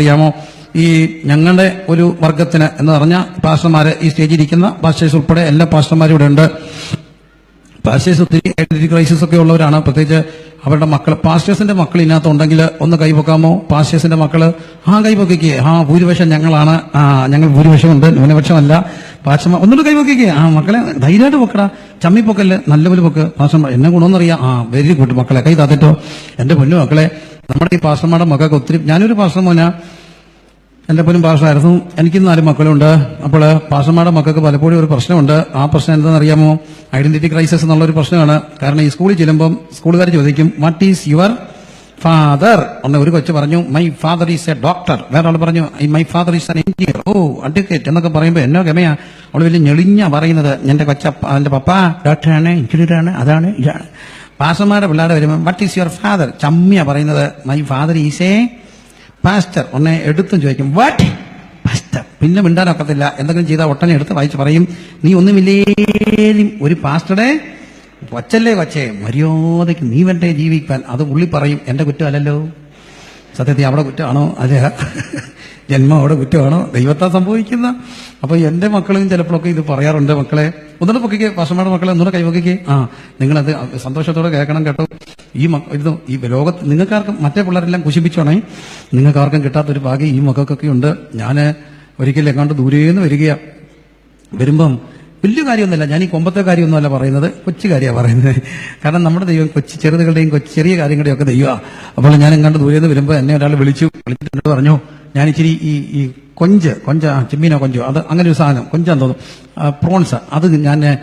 അറിയാമോ? ഈ ഞങ്ങളുടെ ഒരു വർഗത്തിന് എന്ന് പറഞ്ഞ പാസ്റ്റർമാര് ഈ സ്റ്റേജിൽ ഇരിക്കുന്ന പാസ്റ്റേഴ്സ് ഉൾപ്പെടെ എല്ലാ പാസ്റ്റർമാരും ഇവിടെ ഉണ്ട്. പാസ്റ്റേഴ്സ് ഒത്തിരി ഐഡന്റിറ്റി ക്രൈസിസ് ഒക്കെ ഉള്ളവരാണ്. പ്രത്യേകിച്ച് അവരുടെ മക്കൾ പാസ്റ്റേഴ്സിന്റെ മക്കൾ ഇതിനകത്ത് ഉണ്ടെങ്കിൽ ഒന്ന് കൈപൊക്കാമോ പാസ്റ്റേഴ്സിന്റെ മക്കൾ ആ കൈപൊക്കിക്കേ ആ ഭൂരിപക്ഷം ഞങ്ങളാണ്. ആ ഞങ്ങൾ ഭൂരിപക്ഷമുണ്ട്. ന്യൂനപക്ഷമല്ല. പാസ്റ്റർമാർ ഒന്നുകൂടെ കൈപൊക്കിക്കേ ആ മക്കളെ ധൈര്യമായിട്ട് പൊക്കടാ. ചമ്മി പൊക്കല്ലേ നല്ലപോലെ പൊക്ക്. പാസ്റ്റർമാർ എന്നെ ഗുണമെന്നറിയാം ആ വെരി ഗുഡ് മക്കളെ. കൈ താത്തിട്ടോ. എന്റെ പൊന്നു മക്കളെ നമ്മുടെ ഈ പാസ്റ്റർമാരുടെ മക്കൾക്ക് ഒത്തിരി ഞാനൊരു പാസ്റ്റർ മോനാ. എന്റെ പോലും പാസ്റ്ററായിരുന്നു എനിക്ക് നാല് മക്കളുണ്ട്. അപ്പോൾ പാസ്റ്റർമാരുടെ മക്കൾക്ക് പലപ്പോഴും ഒരു പ്രശ്നമുണ്ട്. ആ പ്രശ്നം എന്താണെന്ന് അറിയാമോ? ഐഡന്റിറ്റി ക്രൈസിസ് എന്നുള്ള ഒരു പ്രശ്നമാണ്. കാരണം ഈ സ്കൂളിൽ ചെല്ലുമ്പം സ്കൂളുകാർ ചോദിക്കും വാട്ട് ഈസ് യുവർ ഫാദർ ഒന്ന് ഒരു കൊച്ചു പറഞ്ഞു my father is a doctor വേറെ ആൾ പറഞ്ഞു my father is an engineer or advocate എന്നൊക്കെ പറയുമ്പോൾ എന്നോ ഗമയാ. അവൾ വലിയ ഞെളിഞ്ഞ പറയുന്നത്. എന്റെ കൊച്ച എന്റെ പപ്പ ഡോക്ടറാണ് എഞ്ചിനീയറാണ് അതാണ് ഇതാണ്. പാസ്റ്റർമാരുടെ പിള്ളേരെ വരുമ്പോൾ വട്ട് ഈസ് യുവർ ഫാദർ ചമ്മിയ പറയുന്നത് മൈ ഫാദർ ഈസ് പാസ്റ്റർ ഒന്നെ എടുത്തും ചോദിക്കും വാട്ട് പാസ്റ്റർ പിന്നെ മിണ്ടാനൊക്കത്തില്ല എന്തെങ്കിലും ചെയ്താൽ ഒട്ടനെ എടുത്ത് വായിച്ച് പറയും. നീ ഒന്നുമില്ലേലും ഒരു പാസ്റ്ററെ? കൊച്ചല്ലേ കൊച്ചേ മര്യാദയ്ക്ക് നീ വേണ്ടേ ജീവിക്കാൻ. അത് ഉള്ളി പറയും. എന്റെ കുറ്റമല്ലല്ലോ. സത്യത്തിൽ അവിടെ കുറ്റമാണോ? അല്ല ജന്മം അവിടെ കുറ്റമാണോ? ദൈവത്താ സംഭവിക്കുന്ന. അപ്പൊ എന്റെ മക്കളും ചിലപ്പോഴൊക്കെ ഇത് പറയാറുണ്ട് മക്കളെ. ഒന്നുകൂടെ പൊക്കിക്കേ പാഷമാരുടെ മക്കളെ ഒന്നുകൂടെ കൈവക്കിക്കേ ആ നിങ്ങളത് സന്തോഷത്തോടെ കേൾക്കണം കേട്ടോ. ഈ ഇത് ഈ ലോകത്ത് നിങ്ങൾക്കാർക്കും മറ്റേ പിള്ളേരെല്ലാം കുശിപ്പിച്ചോണേ. നിങ്ങൾക്കാർക്കും കിട്ടാത്തൊരു ഭാഗ്യം ഈ മക്കൾക്കൊക്കെ ഉണ്ട്. ഞാൻ ഒരിക്കലും എങ്ങാണ്ട് ദൂരേന്ന് വരികയാ. വരുമ്പം വലിയ കാര്യമൊന്നുമില്ല. ഞാൻ ഈ കൊമ്പത്തെ കാര്യമൊന്നുമല്ല പറയുന്നത്. കൊച്ചു കാര്യമാണ് പറയുന്നത്. കാരണം നമ്മുടെ ദൈവം കൊച്ചു ചെറുതുകളുടെയും കൊച്ചു ചെറിയ കാര്യങ്ങളുടെയും ഒക്കെ ദൈവമാണ് അപ്പോൾ ഞാൻ എങ്ങാണ്ട് ദൂരെ നിന്ന് വരുമ്പോൾ എന്നെ ഒരാൾ വിളിച്ചു വിളിച്ചിട്ടുണ്ട് പറഞ്ഞു ഞാൻ ഇച്ചിരി ഈ ഈ കൊഞ്ച് കൊഞ്ച ചെമ്മീനോ കൊഞ്ചോ അത് അങ്ങനെ ഒരു സാധനം കൊഞ്ചാന്ന് തോന്നും പ്രോൺസ് അത് ഞാൻ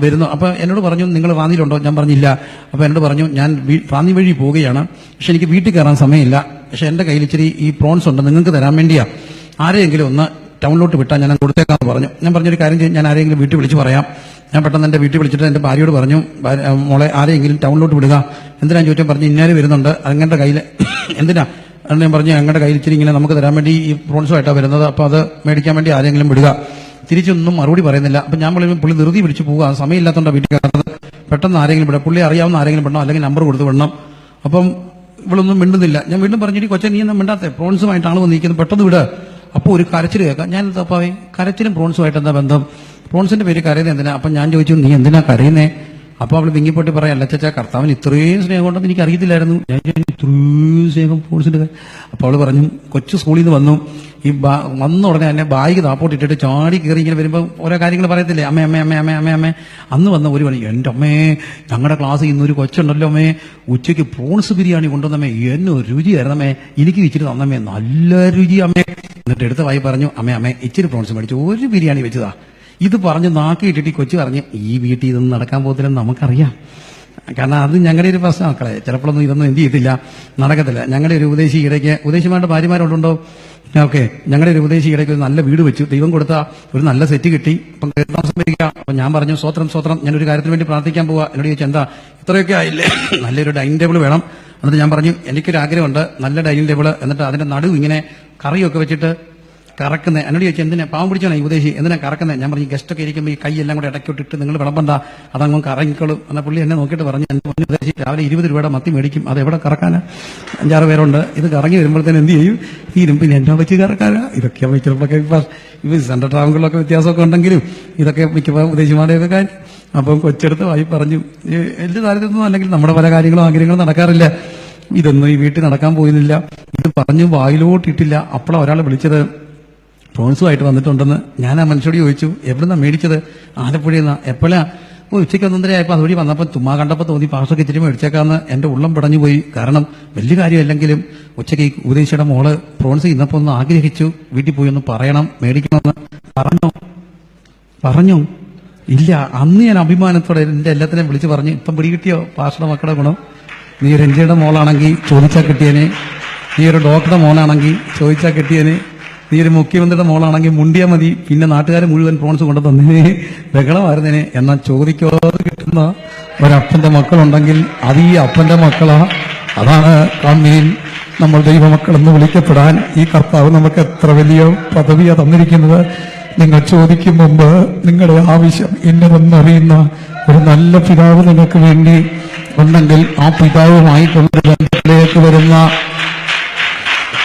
വരുന്നു. അപ്പൊ എന്നോട് പറഞ്ഞു നിങ്ങൾ റാന്നിയിലുണ്ടോ ഞാൻ പറഞ്ഞില്ല. അപ്പോൾ എന്നോട് പറഞ്ഞു ഞാൻ റാന്നി വഴി പോവുകയാണ്. പക്ഷെ എനിക്ക് വീട്ടിൽ കയറാൻ സമയമില്ല. പക്ഷെ എന്റെ കയ്യിൽ ഇച്ചിരി ഈ പ്രോൺസ് ഉണ്ട്. നിങ്ങൾക്ക് തരാൻ വേണ്ടിയാ. ആരെയെങ്കിലും ഒന്ന് ടൗണിലോട്ട് വിട്ടാൽ ഞാൻ കൊടുത്തേക്കാന്ന് പറഞ്ഞു. ഞാൻ പറഞ്ഞൊരു കാര്യം ഞാൻ ആരെങ്കിലും വീട്ടിൽ വിളിച്ച് പറയാം. ഞാൻ പെട്ടെന്ന് എന്റെ വീട്ടിൽ വിളിച്ചിട്ട് എന്റെ ഭാര്യയോട് പറഞ്ഞു മോളെ ആരെങ്കിലും ടൗണിലോട്ട് വിടുക. എന്തിനാ ചോദിച്ചാൽ പറഞ്ഞു ഇന്നാൽ വരുന്നുണ്ട്. അങ്ങയുടെ കയ്യിൽ എന്തിനാ? എന്ന് ഞാൻ പറഞ്ഞു ഞങ്ങളുടെ കയ്യിൽ ഇച്ചിരി ഇങ്ങനെ നമുക്ക് തരാൻ വേണ്ടി ഈ പ്രോൺസുമായിട്ടാണ് വരുന്നത്. അപ്പോൾ അത് മേടിക്കാൻ വേണ്ടി ആരെങ്കിലും വിടുക. തിരിച്ചൊന്നും മറുപടി പറയുന്നില്ല. അപ്പൊ ഞാൻ പറയുമ്പോൾ പുള്ളി നിർത്തി പിടിച്ച് പോകുക സമയമില്ലാത്തതുകൊണ്ട് വീട്ടിൽ കയറുന്നത് പെട്ടെന്ന് ആരെങ്കിലും വിടാം. പുള്ളി അറിയാവുന്ന ആരെങ്കിലും വിടണം അല്ലെങ്കിൽ നമ്പർ കൊടുത്ത് വിടണം. അപ്പം ഇവളൊന്നും മിണ്ടുന്നില്ല. ഞാൻ വീണ്ടും പറഞ്ഞിട്ട് കൊച്ചെ നീ ഒന്നും മിണ്ടാത്തേ. പ്രോൺസുമായിട്ടാണ് വന്നിരിക്കുന്നത് പെട്ടെന്ന് വിട്. അപ്പോൾ ഒരു കരച്ചിൽ കേൾക്കാം. ഞാൻ തപ്പാവേ കരച്ചിലും പ്രോൺസുമായിട്ട് എന്താ ബന്ധം? പ്രോൺസിന്റെ പേര് കരയുന്നത് എന്തിനാ? അപ്പം ഞാൻ ചോദിച്ചു നീ എന്തിനാ കരയുന്നേ? അപ്പൊ അവൾ വിങ്ങിപ്പൊട്ടി പറയാം അല്ല ചച്ചാ കർത്താവിന് ഇത്രയും സ്നേഹം ഉണ്ടെന്ന് എനിക്ക് അറിയത്തില്ലായിരുന്നു. ഞാൻ ഇത്രയും സ്നേഹം പ്രോൺസിന്റെ അപ്പൊ അവൾ പറഞ്ഞു കൊച്ചു സ്കൂളിൽ നിന്ന് വന്നു. ഈ വന്ന ഉടനെ എന്നെ ബാഗ് താപ്പോട്ട് ഇട്ടിട്ട് ചാടി കയറി ഇങ്ങനെ വരുമ്പോൾ ഓരോ കാര്യങ്ങൾ പറയത്തില്ലേ? അമ്മേ അമ്മേ അമ്മേ അമ്മേ അമ്മേ അമ്മേ. അന്ന് വന്ന ഒരു പണി എന്റെ അമ്മേ ഞങ്ങളുടെ ക്ലാസ് ഇന്ന് ഒരു കൊച്ചുണ്ടല്ലോ അമ്മേ. ഉച്ചയ്ക്ക് പ്രോൺസ് ബിരിയാണി കൊണ്ടുവന്നമ്മേ. എന്നെ രുചിയായിരുന്നമ്മേ എനിക്ക് ഇച്ചിരി തന്നമ്മേ. നല്ല രുചി അമ്മേ. എന്നിട്ട് എടുത്ത വായി പറഞ്ഞു അമ്മേ അമ്മേ ഇച്ചിരി പ്രോൺസ് മേടിച്ചു ഒരു ബിരിയാണി വെച്ചതാ. ഇത് പറഞ്ഞ് നാക്കി ഇട്ടിട്ട് കൊച്ചു പറഞ്ഞു ഈ വീട്ടിൽ ഇതൊന്നും നടക്കാൻ പോകത്തില്ലെന്ന് നമുക്കറിയാം. കാരണം അത് ഞങ്ങളുടെ ഒരു പ്രശ്നം മക്കളെ. ചിലപ്പോഴൊന്നും ഇതൊന്നും എന്ത് ചെയ്തില്ല നടക്കത്തില്ല. ഞങ്ങളുടെ ഒരു ഉപദേശി ഇടയ്ക്ക് ഉപദേശിമാരുടെ ഭാര്യമാരുണ്ടോ? ഓക്കെ. ഞങ്ങളുടെ ഒരു ഉപദേശി ഇടയ്ക്ക് ഒരു നല്ല വീട് വെച്ചു. ദൈവം കൊടുത്ത ഒരു നല്ല സെറ്റ് കിട്ടി. അപ്പം താമസം വരിക അപ്പം ഞാൻ പറഞ്ഞു സ്വത്രം സ്വത്രം ഞാനൊരു കാര്യത്തിന് വേണ്ടി പ്രാർത്ഥിക്കാൻ പോവാ. എന്നോട് ചോദിച്ചാൽ എന്താ? ഇത്രയൊക്കെ ആയില്ലേ? നല്ലൊരു ഡൈനിങ് ടേബിൾ വേണം. എന്നിട്ട് ഞാൻ പറഞ്ഞു എനിക്കൊരു ആഗ്രഹമുണ്ട് നല്ല ഡൈനിങ് ടേബിൾ എന്നിട്ട് അതിന്റെ നടുവ് ഇങ്ങനെ കറിയൊക്കെ വെച്ചിട്ട് കറക്കുന്നത് എന്നോട് ചോദിച്ചു എന്തിനാ? പാവം പിടിച്ചാണ് ഈ ഉപദേശി? എന്തിനാ കറക്കുന്നത് ഞാൻ പറഞ്ഞു ഗസ്റ്റ് ഒക്കെ ഇരിക്കുമ്പോൾ ഈ കൈ എല്ലാം കൂടെ ഇടയ്ക്കോട്ടിട്ട് നിങ്ങൾ വിളമ്പണ്ട അതങ്ങ് കറങ്ങിക്കോളും. എന്നാൽ പുള്ളി എന്നെ നോക്കിയിട്ട് പറഞ്ഞു എന്നെ പറഞ്ഞു ഉപദേശി? രാവിലെ ഇരുപത് രൂപയുടെ മത്തി മേടിക്കും അത് എവിടെ കറക്കാനാ? അഞ്ചാറ് പേരുണ്ട്. ഇത് കറങ്ങി വരുമ്പോഴത്തേന് എന്ത് ചെയ്യും? തീരും പിന്നെ എന്നാ വെച്ച് കറക്കാനാ? ഇതൊക്കെ ചിലപ്പോഴൊക്കെ ഇപ്പം സെൻട്രൽ ട്രാവലുകളിലൊക്കെ വ്യത്യാസമൊക്കെ ഉണ്ടെങ്കിലും ഇതൊക്കെ മിക്കവാറും ഉപദേശിമാരുടെയൊക്കെ കാര്യം. അപ്പം കൊച്ചെടുത്ത് വായി പറഞ്ഞു "ഏ, എന്റെ താരത്തിനൊന്നും അല്ലെങ്കിൽ നമ്മുടെ പല കാര്യങ്ങളും ആഗ്രഹങ്ങളും നടക്കാറില്ല. ഇതൊന്നും ഈ വീട്ടിൽ നടക്കാൻ പോയിരുന്നില്ല. ഇത് പറഞ്ഞു വായിലോട്ടിട്ടില്ല. അപ്പോഴാണ് ഒരാൾ വിളിച്ചത്. പ്രോൺസുമായിട്ട് വന്നിട്ടുണ്ടെന്ന് ഞാൻ ആ മനുഷ്യരോട് ചോദിച്ചു എവിടുന്നാ മേടിച്ചത്? ആലപ്പുഴയിൽ നിന്നാ എപ്പോഴാ ഉച്ചയ്ക്ക് ഒന്നരയായപ്പോൾ അതുവഴി വന്നപ്പോൾ ചുമ്മാ കണ്ടപ്പോൾ തോന്നി പാർസൊക്കെ ഇച്ചിരി മേടിച്ചേക്കാന്ന്. എന്റെ ഉള്ളം പിടഞ്ഞു പോയി. കാരണം വലിയ കാര്യമല്ലെങ്കിലും ഉച്ചയ്ക്ക് ഉപദേശിയുടെ മോൾ പ്രോൺസ് ഇന്നപ്പോ ഒന്ന് ആഗ്രഹിച്ചു. വീട്ടിൽ പോയി ഒന്ന് പറയണം മേടിക്കണമെന്ന്. പറഞ്ഞോ? പറഞ്ഞു. ഇല്ല അന്ന് ഞാൻ അഭിമാനത്തോടെ എന്റെ എല്ലാത്തിനെയും വിളിച്ചു പറഞ്ഞു ഇപ്പം പിടികിട്ടിയോ? പാഷയുടെ മക്കളുടെ ഗുണം. നീ രഞ്ജയുടെ മോളാണെങ്കിൽ ചോദിച്ചാൽ കിട്ടിയനെ. നീ ഒരു ഡോക്ടറുടെ മോളാണെങ്കിൽ ചോദിച്ചാൽ കിട്ടിയനെ. നീ ഒരു മുഖ്യമന്ത്രിയുടെ മോളാണെങ്കിൽ മുണ്ടിയാ മതി. പിന്നെ നാട്ടുകാരെ മുഴുവൻ പ്രോൺസ് കൊണ്ടു തന്നേ ബഹളമായിരുന്നേനെ. എന്നാൽ ചോദിക്കാതെ കിട്ടുന്ന ഒരപ്പന്റെ മക്കളുണ്ടെങ്കിൽ അത് ഈ അപ്പന്റെ മക്കളാ. അതാണ് കമ്മീൻ നമ്മൾ ദൈവമക്കൾ എന്ന് വിളിക്കപ്പെടാൻ ഈ കർത്താവ് നമുക്ക് എത്ര വലിയ പദവിയാണ് തന്നിരിക്കുന്നത്. നിങ്ങൾ ചോദിക്കും മുമ്പ് നിങ്ങളുടെ ആവശ്യം ഇന്നതെന്നറിയുന്ന ഒരു നല്ല പിതാവ് നിങ്ങൾക്ക് വേണ്ടി ഉണ്ടെങ്കിൽ ആ പിതാവുമായി ബന്ധത്തിലേക്ക് വരുന്ന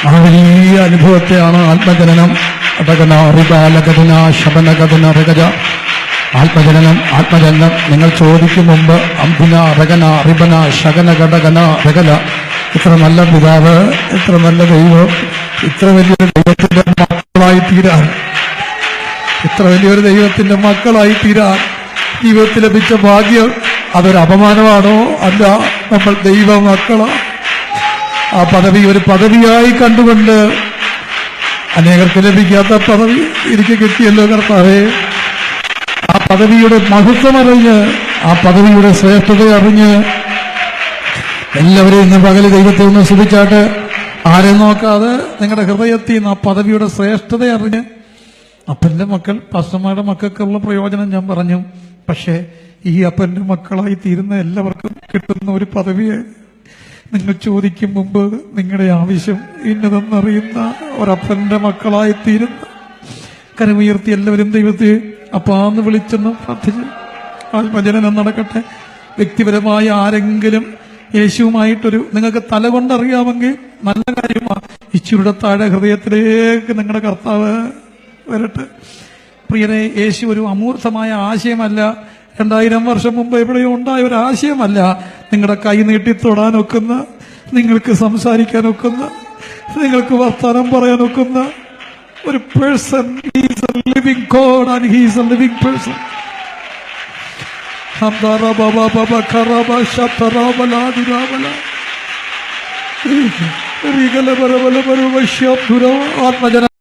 ആ വലിയ അനുഭവത്തെയാണ് ആത്മജനനം. റിബാലകഥന ശബനകഥന രഗജ ആത്മജനനം ആത്മജനനം. നിങ്ങൾ ചോദിക്കും മുമ്പ് അംബിന റഗന റിബന ശകന ഘടകന അറകല ഇത്ര നല്ല പിതാവ് ഇത്ര നല്ല ദൈവം ഇത്ര വലിയ ദൈവത്തിന്റെ മക്കളായി തീരാൻ ഇത്ര വലിയൊരു ദൈവത്തിന്റെ മക്കളായി തീരാ. ജീവിതത്തിൽ ലഭിച്ച ഭാഗ്യം അതൊരു അപമാനമാണോ? അല്ല നമ്മൾ ദൈവ മക്കളാ ആ പദവി ഒരു പദവിയായി കണ്ടുകൊണ്ട് അനേകർക്ക് ലഭിക്കാത്ത പദവി എനിക്ക് കിട്ടിയല്ലോ കർത്താവേ. ആ പദവിയുടെ മഹത്വം അറിഞ്ഞ് ആ പദവിയുടെ ശ്രേഷ്ഠത അറിഞ്ഞ് എല്ലാവരും ഇന്ന് പകൽ ദൈവത്തെ ഒന്ന് ശ്രദ്ധിച്ചാട്ട് ആരെ നോക്കാതെ നിങ്ങളുടെ ഹൃദയത്തിൽ നിന്ന് ആ പദവിയുടെ ശ്രേഷ്ഠത അറിഞ്ഞ് അപ്പന്റെ മക്കൾ പാസ്റ്റർമാരുടെ മക്കൾക്കുള്ള പ്രയോജനം ഞാൻ പറഞ്ഞു. പക്ഷേ ഈ അപ്പന്റെ മക്കളായി തീരുന്ന എല്ലാവർക്കും കിട്ടുന്ന ഒരു പദവിയെ നിങ്ങൾ ചോദിക്കും മുമ്പ് നിങ്ങളുടെ ആവശ്യം ഇന്നതെന്നറിയുന്ന ഒരപ്പന്റെ മക്കളായി തീരുന്ന കരമുയർത്തി എല്ലാവരും ദൈവത്തെ അപ്പാന്ന് വിളിച്ചെന്ന് പ്രാർത്ഥിച്ചു ആത്മജനനം നടക്കട്ടെ. വ്യക്തിപരമായ ആരെങ്കിലും യേശുവുമായിട്ടൊരു നിങ്ങൾക്ക് തല കൊണ്ടറിയാമെങ്കിൽ നല്ല കാര്യമാണ് ഇച്ചിരുടെ താഴെ ഹൃദയത്തിലേക്ക് നിങ്ങളുടെ കർത്താവ് വരട്ടെ. പ്രിയനെ യേശു ഒരു അമൂർത്തമായ ആശയമല്ല. രണ്ടായിരം വർഷം മുമ്പ് എവിടെയോ ഉണ്ടായ ഒരു ആശയമല്ല നിങ്ങളുടെ കൈ നീട്ടി തൊടാനൊക്കുന്ന നിങ്ങൾക്ക് സംസാരിക്കാനൊക്കുന്ന നിങ്ങൾക്ക് വർത്തമാനം പറയാനൊക്കുന്ന ഒരു person he's a living God and he's a living person ആത്മജന